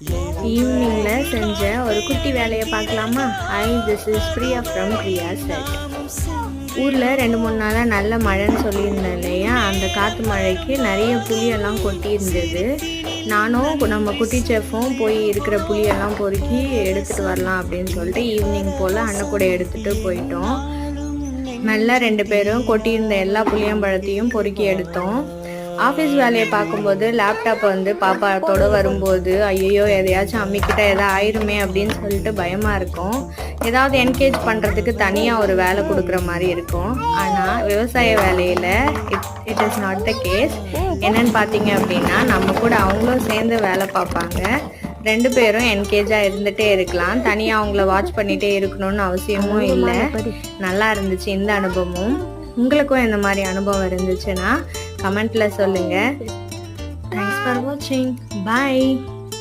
ஈவினிங்கில் செஞ்ச ஒரு குட்டி வேலையை பார்க்கலாமா? ஐ திஸ் இஸ் ஃப்ரீயா ஃப்ரம் பிரியா செட் ஊரில் ரெண்டு மூணு நாளாக நல்ல மழைன்னு சொல்லியிருந்தேன் இல்லையா? அந்த காற்று மழைக்கு நிறைய புளியெல்லாம் கொட்டி இருந்தது நானும் நம்ம குட்டி செஃப்பும் போய் இருக்கிற புளியெல்லாம் பொறுக்கி எடுத்துகிட்டு வரலாம் அப்படின்னு சொல்லிட்டு ஈவினிங் போல் அன்னக்கூட எடுத்துகிட்டு போயிட்டோம். நல்லா ரெண்டு பேரும் கொட்டியிருந்த எல்லா புளியம்பழத்தையும் பொறுக்கி எடுத்தோம். ஆஃபீஸ் வேலையை பார்க்கும்போது லேப்டாப் வந்து பாப்பாத்தோட வரும்போது ஐயோ எதையாச்சும் அம்மிக்கிட்ட எதாவது ஆயிருமே அப்படின்னு சொல்லிட்டு பயமாக இருக்கும். ஏதாவது என்கேஜ் பண்ணுறதுக்கு தனியாக ஒரு வேலை கொடுக்குற மாதிரி இருக்கும். ஆனால் விவசாய வேலையில் it it is not the case என்னன்னு பார்த்தீங்க அப்படின்னா நம்ம கூட அவங்களும் சேர்ந்து வேலை பார்ப்பாங்க. ரெண்டு பேரும் என்கேஜாக இருந்துகிட்டே இருக்கலாம். தனியாக அவங்கள வாட்ச் பண்ணிகிட்டே இருக்கணும்னு அவசியமும் இல்லை. நல்லா இருந்துச்சு இந்த அனுபவமும் உங்களுக்கும் இந்த மாதிரி அனுபவம் இருந்துச்சுன்னா கமெண்ட்ல சொல்லுங்க. தேங்க்ஸ் ஃபார் வாட்சிங் பாய்